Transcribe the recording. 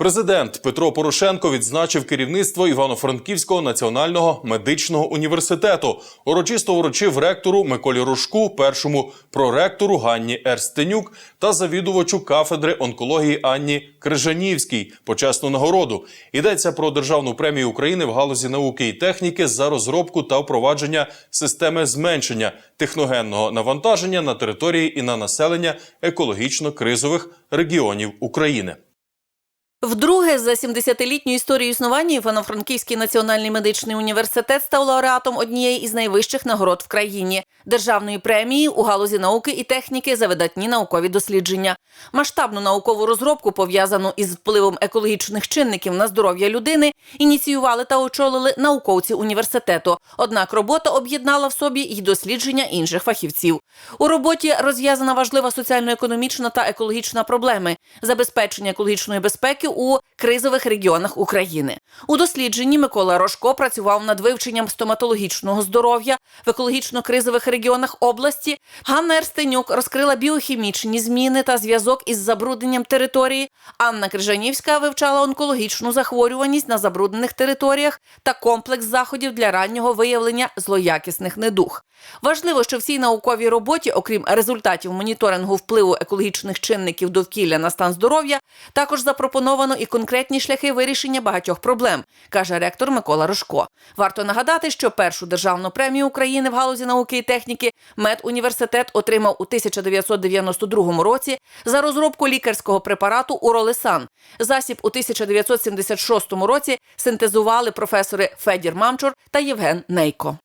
Президент Петро Порошенко відзначив керівництво Івано-Франківського національного медичного університету. Урочисто вручив ректору Миколі Рожку, першому проректору Ганні Ерстенюк та завідувачу кафедри онкології Анні Крижанівській почесну нагороду. Йдеться про державну премію України в галузі науки і техніки за розробку та впровадження системи зменшення техногенного навантаження на території і на населення екологічно кризових регіонів України. Вдруге за 70-літню історію існування Івано-Франківський національний медичний університет став лауреатом однієї із найвищих нагород в країні державної премії у галузі науки і техніки за видатні наукові дослідження. Масштабну наукову розробку, пов'язану із впливом екологічних чинників на здоров'я людини, ініціювали та очолили науковці університету. Однак робота об'єднала в собі й дослідження інших фахівців. У роботі розв'язана важлива соціально-економічна та екологічна проблеми забезпечення екологічної безпеки у кризових регіонах України. У дослідженні Микола Рожко працював над вивченням стоматологічного здоров'я в екологічно-кризових регіонах області. Ганна Ерстенюк розкрила біохімічні зміни та зв'язок із забрудненням території. Анна Крижанівська вивчала онкологічну захворюваність на забруднених територіях та комплекс заходів для раннього виявлення злоякісних недуг. Важливо, що в цій науковій роботі, окрім результатів моніторингу впливу екологічних чинників довкілля на стан здоров'я, також запропоновано і конкретні шляхи вирішення багатьох проблем, каже ректор Микола Рожко. Варто нагадати, що першу державну премію України в галузі науки і техніки медуніверситет отримав у 1992 році за розробку лікарського препарату Уролесан. Засіб у 1976 році синтезували професори Федір Мамчур та Євген Нейко.